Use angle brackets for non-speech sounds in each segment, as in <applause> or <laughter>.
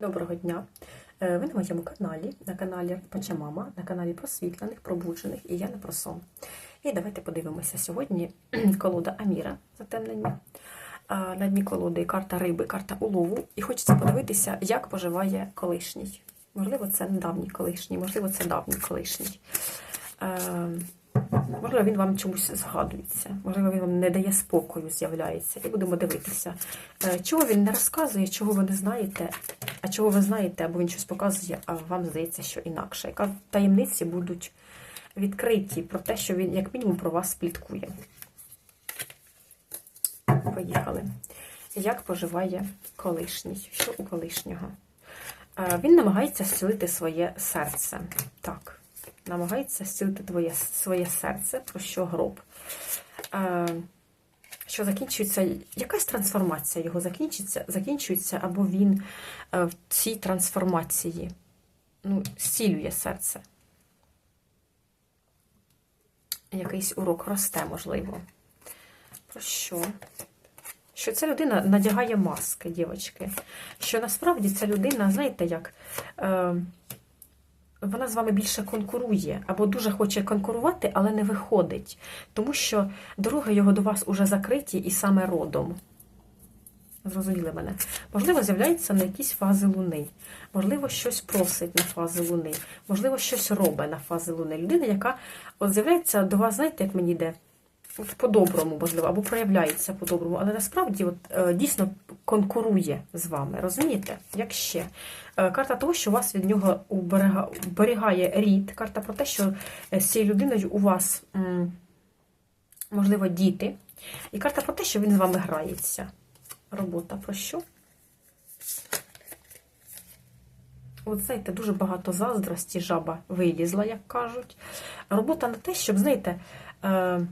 Доброго дня! Е, Ви на моєму каналі, на каналі Пача Мама, на каналі просвітлених, пробуджених і я не про сон. І давайте подивимося сьогодні <clears throat> колода Аміра затемнення. На дні колоди карта риби, карта улову. І хочеться подивитися, як поживає колишній. Можливо, це недавній колишній, можливо, це давній колишній. Можливо, він вам чомусь згадується, можливо, він вам не дає спокою, з'являється. І будемо дивитися, е, чого він не розказує, чого ви не знаєте, а чого ви знаєте, або він щось показує, а вам здається, що інакше. Яка таємниці будуть відкриті про те, що він, як мінімум, про вас пліткує. Поїхали. Як поживає колишній? Що у колишнього? Е, Він намагається зцілити своє серце. Так намагається зцілити твоє своє серце, про що гроб. Е, що закінчується, якась трансформація його закінчиться, закінчується, або він е, в цій трансформації ну, зцілює серце. Якийсь урок росте, можливо. Про що? Що ця людина надягає маски, дівчатки. Що насправді ця людина, знаєте, як. Е, вона з вами більше конкурує, або дуже хоче конкурувати, але не виходить. Тому що дороги його до вас уже закриті і саме родом. Зрозуміли мене? Можливо, з'являється на якісь фази Луни. Можливо, щось просить на фази Луни. Можливо, щось робить на фази Луни. Людина, яка от з'являється до вас, знаєте, як мені йде? По-доброму, можливо, або проявляється по-доброму, але насправді от, е, дійсно конкурує з вами. Розумієте? Як ще? Е, карта того, що вас від нього уберігає рід. Карта про те, що з цією людиною у вас, можливо, діти. І карта про те, що він з вами грається. Робота про що? От, знаєте, дуже багато заздрості, жаба вилізла, як кажуть. Робота на те, щоб, знаєте, е, Е,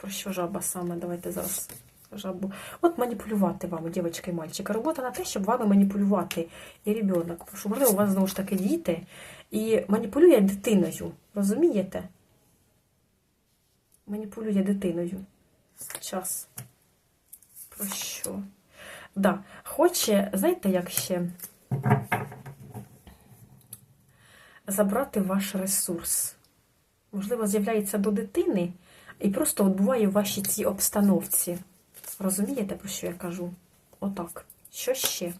Про що жаба саме? Давайте зараз жабу. От маніпулювати вами, дівчатка і мальчика. Робота на те, щоб вами маніпулювати і ребенок. Тому можливо, у вас знову ж таки діти і маніпулює дитиною. Розумієте? Маніпулює дитиною. Час. Про що? Да. Хоче, знаєте, як ще забрати ваш ресурс можливо, з'являється до дитини і просто от буває в вашій цій обстановці. Розумієте, про що я кажу? Отак. Що ще?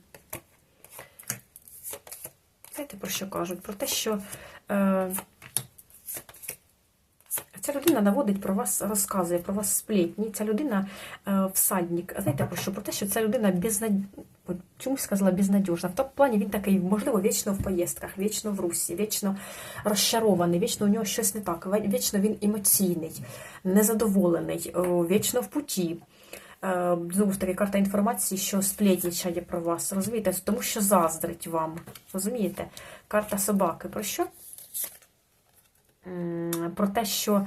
Знаєте, про що кажуть? Про те, що е, ця людина наводить про вас, розказує про вас сплетні. Ця людина е, всадник. Знаєте, про що? Про те, що ця людина безнад... чомусь сказала безнадіжна. В тому плані він такий, можливо, вічно в поїздках, вічно в русі, вічно розчарований, вічно у нього щось не так, вічно він емоційний, незадоволений, вічно в путі. Е, знову ж таки, карта інформації, що сплетнічає про вас. Розумієте? Тому що заздрить вам. Розумієте? Карта собаки. Про що? Про те, що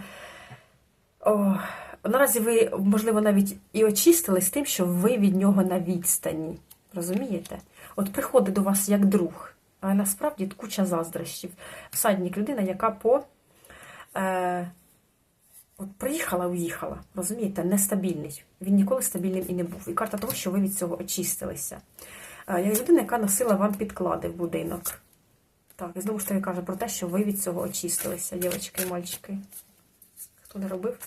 о, наразі ви, можливо, навіть і очистились тим, що ви від нього на відстані. Розумієте? От приходить до вас як друг, але насправді куча заздрощів. Всадник людина, яка по е, от приїхала, уїхала. Розумієте, нестабільний. Він ніколи стабільним і не був. І карта того, що ви від цього очистилися. Е, як людина, яка носила вам підклади в будинок. Так, і знову ж таки каже про те, що ви від цього очистилися, дівчатки і мальчики. Хто не робив,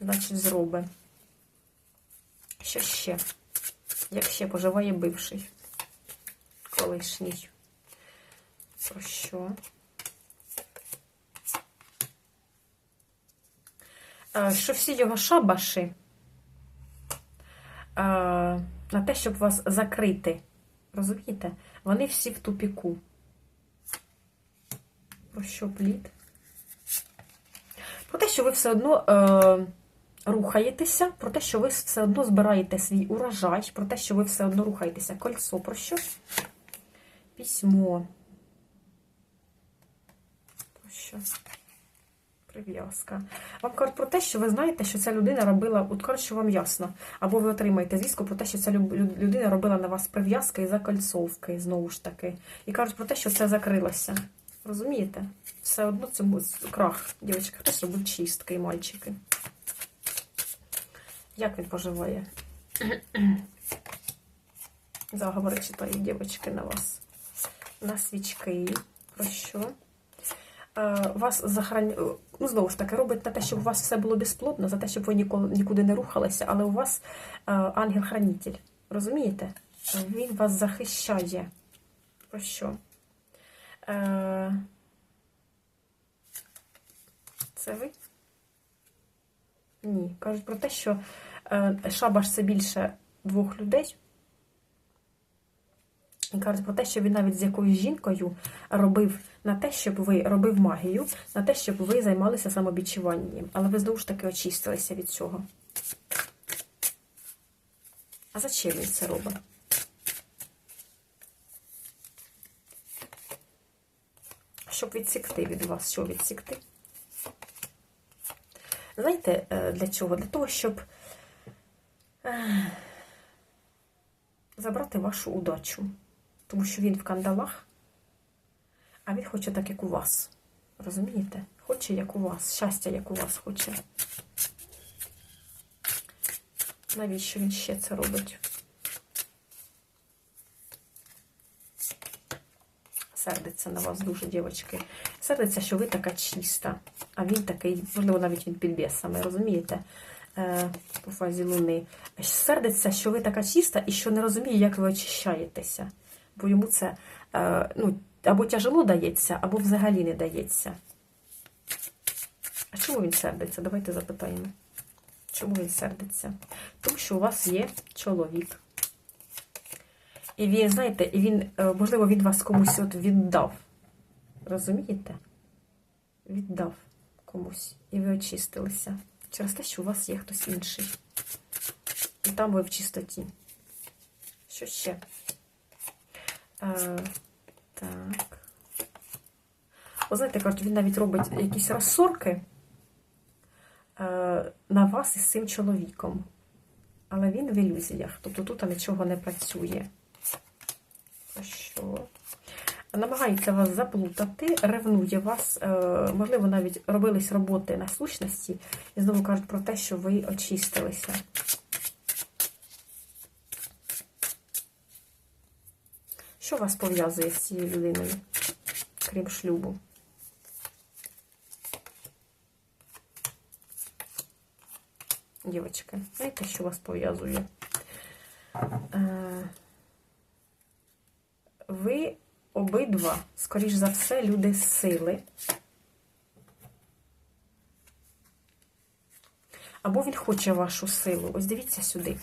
значить зроби. Що ще? Як ще поживає бивший колишній? Про що? Е, що всі його шабаші е, на те, щоб вас закрити, розумієте? Вони всі в тупіку. Про що плід? Про те, що ви все одно е, рухаєтеся, про те, що ви все одно збираєте свій урожай, про те, що ви все одно рухаєтеся. Кольцо, про що? Письмо. Про що? Прив'язка. Вам кажуть про те, що ви знаєте, що ця людина робила, от що вам ясно. Або ви отримаєте звістку про те, що ця людина робила на вас прив'язки і закольцовки, знову ж таки. І кажуть про те, що це закрилося. Розумієте? Все одно цьому крах, дівчатка, хтось робив чистки і мальчики. Як він поживає? Заговори читаю, дівчатки, на вас. На свічки. Про що? Е, Вас захран... ну, знову ж таки, робить на те, щоб у вас все було безплодно, за те, щоб ви ніколи нікуди не рухалися, але у вас е, ангел-хранитель. Розумієте? Він вас захищає. Про що? Е, Це ви? Ні. Кажуть про те, що шабаш це більше двох людей. І кажуть про те, що він навіть з якоюсь жінкою робив на те, щоб ви робив магію, на те, щоб ви займалися самобічуванням. Але ви знову ж таки очистилися від цього. А зачем він це робить? Щоб відсікти від вас, що відсікти? Знаєте, е, для чого? Для того, щоб е, забрати вашу удачу. Тому що він в кандалах, а він хоче так, як у вас. Розумієте? Хоче, як у вас. Щастя, як у вас хоче. Навіщо він ще це робить? Сердиться на вас дуже, дівчатки. Сердиться, що ви така чиста, а він такий, можливо, навіть він під бісами, розумієте? Е, по фазі луни. Сердиться, що ви така чиста і що не розуміє, як ви очищаєтеся. Бо йому це е, ну, або тяжело дається, або взагалі не дається. А чому він сердиться? Давайте запитаємо. Чому він сердиться? Тому що у вас є чоловік. І він, знаєте, він, е, можливо, він вас комусь от віддав. Розумієте? Віддав комусь. І ви очистилися. Через те, що у вас є хтось інший. І там ви в чистоті. Що ще? Е, так. Ви знаєте, кажуть, він навіть робить якісь розсорки е, на вас із цим чоловіком. Але він в ілюзіях. Тобто тут нічого не працює. Що? Намагається вас заплутати, ревнує вас, е, можливо, навіть робились роботи на сущності, і знову кажуть про те, що ви очистилися. Що вас пов'язує з цією людиною, крім шлюбу? Дівочки, знаєте, що вас пов'язує? Е, ви обидва, скоріш за все, люди сили. Або він хоче вашу силу. Ось дивіться сюди.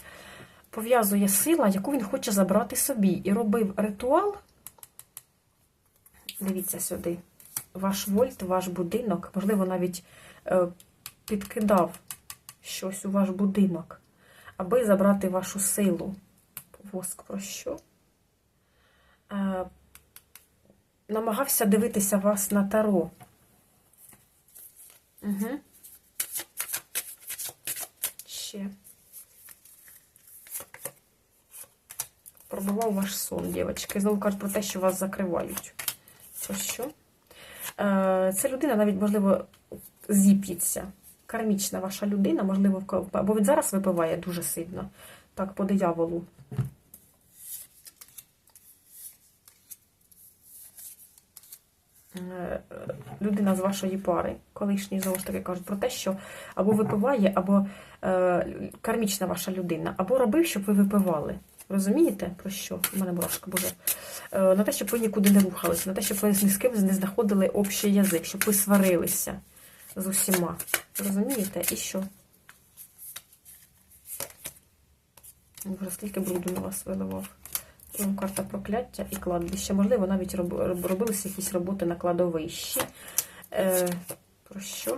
Пов'язує сила, яку він хоче забрати собі. І робив ритуал. Дивіться сюди. Ваш вольт, ваш будинок, можливо, навіть е, підкидав щось у ваш будинок, аби забрати вашу силу. Воск про що? Намагався дивитися вас на таро. Угу. Ще. Пробував ваш сон, дівчатки. Знову кажуть про те, що вас закривають. Це що? Е, Це людина навіть, можливо, зіп'ється. Кармічна ваша людина, можливо, бо він зараз випиває дуже сильно. Так, по дияволу. Людина з вашої пари, колишній, знову ж таки, кажуть про те, що або випиває, або е, кармічна ваша людина, або робив, щоб ви випивали. Розумієте, про що? У мене мурашка боже. Е, на те, щоб ви нікуди не рухалися, на те, щоб ви ні з ким не знаходили общий язик, щоб ви сварилися з усіма. Розумієте? І що? Боже, скільки бруду на вас виливав. Карта прокляття і кладбище. Можливо, навіть робилися якісь роботи на кладовищі. Е, Про що?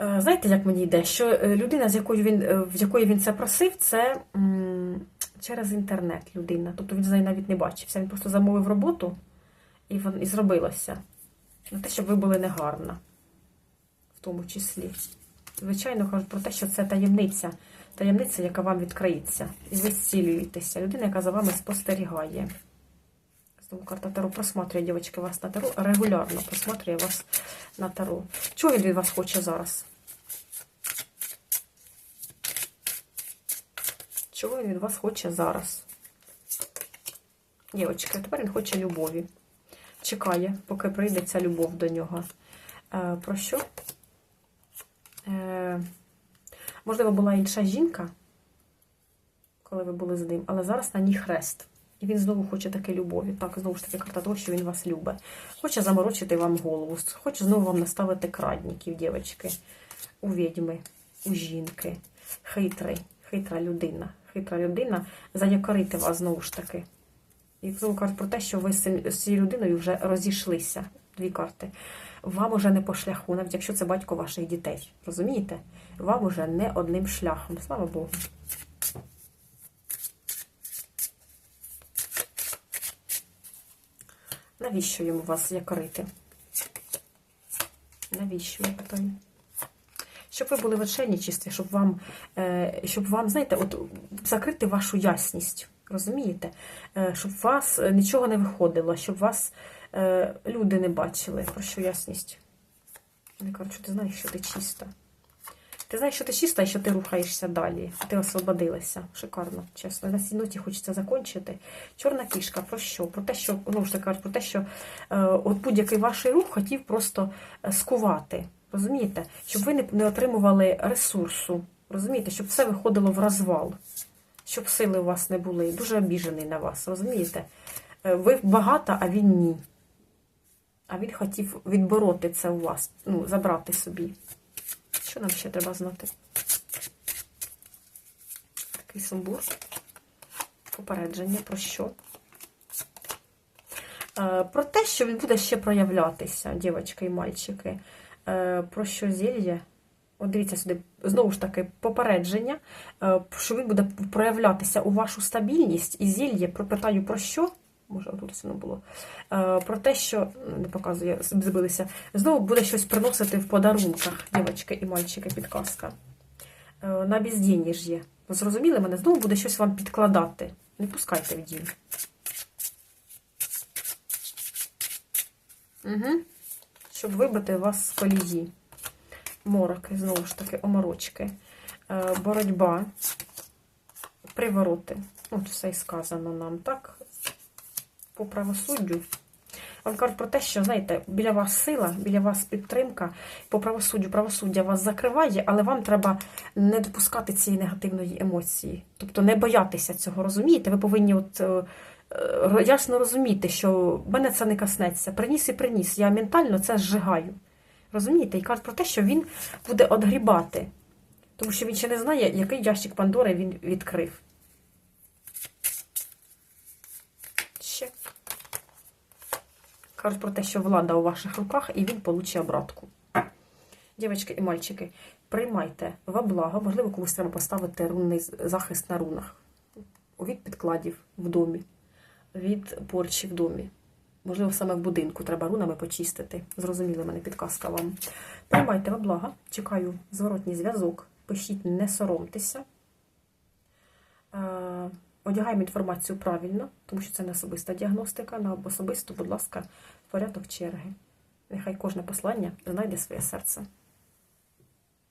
Е, знаєте, як мені йде? Що е, людина, з якою він, е, в якої він це просив, це м через інтернет людина. Тобто він з нею навіть не бачився. Він просто замовив роботу і і зробилося. На те, щоб ви були негарна, в тому числі. Звичайно, кажуть про те, що це таємниця таємниця, яка вам відкриється. І ви зцілюєтеся. Людина, яка за вами спостерігає. Знову карта Таро просматрює, дівчатки, вас на Таро. Регулярно просматрює вас на Таро. Чого він від вас хоче зараз? Чого він від вас хоче зараз? Дівчатки, тепер він хоче любові. Чекає, поки прийде ця любов до нього. Е, про що? Е, можливо, була інша жінка, коли ви були з ним, але зараз на ній хрест. І він знову хоче таке любові. Так, знову ж таки, карта того, що він вас любить. Хоче заморочити вам голову, хоче знову вам наставити крадників, дівчатки, у відьми, у жінки. Хитрий, хитра людина. Хитра людина заякорити вас знову ж таки. І знову кажуть про те, що ви з цією людиною вже розійшлися. Дві карти. Вам уже не по шляху, навіть якщо це батько ваших дітей. Розумієте? Вам уже не одним шляхом. Слава Богу. Навіщо йому вас якорити? Навіщо, я питаю? Щоб ви були в отшельничестві, щоб вам, е, щоб вам, знаєте, от закрити вашу ясність. Розумієте? Е, щоб у вас нічого не виходило, щоб вас е, люди не бачили. Про що ясність? Вони кажуть, що ти знаєш, що ти чиста. Ти знаєш, що ти чиста і що ти рухаєшся далі. Ти освободилася. Шикарно, чесно. На цій ноті хочеться закінчити. Чорна кішка, про що? Про те, що, ну ж кажуть, про те, що е, от будь-який ваш рух хотів просто е, скувати. Розумієте? Щоб ви не, не отримували ресурсу. Розумієте, щоб все виходило в розвал, щоб сили у вас не були. Дуже обіжений на вас, розумієте? Е, Ви багата, а він ні. А він хотів відбороти це у вас, ну, забрати собі. Що нам ще треба знати? Такий сумбур. Попередження про що? Е, Про те, що він буде ще проявлятися, дівчатки і мальчики. Е, Про що зілля? От дивіться сюди, знову ж таки, попередження, е, що він буде проявлятися у вашу стабільність і зілля, про питаю про що? Може, тут воно було. Е, Про те, що не показує, збилися. Знову буде щось приносити в подарунках, дівчатки і мальчики, підказка. Е, На бездінніж'є. Ви зрозуміли мене? Знову буде щось вам підкладати. Не пускайте в дім. Угу. Щоб вибити вас з колії. Мороки, знову ж таки, оморочки. Е, Боротьба, привороти. От все і сказано нам, так? По правосуддю. Вам кажуть про те, що, знаєте, біля вас сила, біля вас підтримка, по правосуддю, правосуддя вас закриває, але вам треба не допускати цієї негативної емоції. Тобто не боятися цього, розумієте? Ви повинні от, е, е, ясно розуміти, що мене це не коснеться. Приніс і приніс. Я ментально це зжигаю. Розумієте? І кажуть про те, що він буде одгрібати. Тому що він ще не знає, який ящик Пандори він відкрив. Ще. Кажуть про те, що влада у ваших руках, і він получить обратку. Дівчатки і мальчики, приймайте во благо, можливо, комусь треба поставити рунний захист на рунах. Від підкладів в домі, від порчі в домі. Можливо, саме в будинку треба рунами почистити. Зрозуміли мене підказка вам. Приймайте во благо, чекаю зворотній зв'язок. Пишіть, не соромтеся. Одягаємо інформацію правильно, тому що це не особиста діагностика. На особисту, будь ласка, порядок черги. Нехай кожне послання знайде своє серце.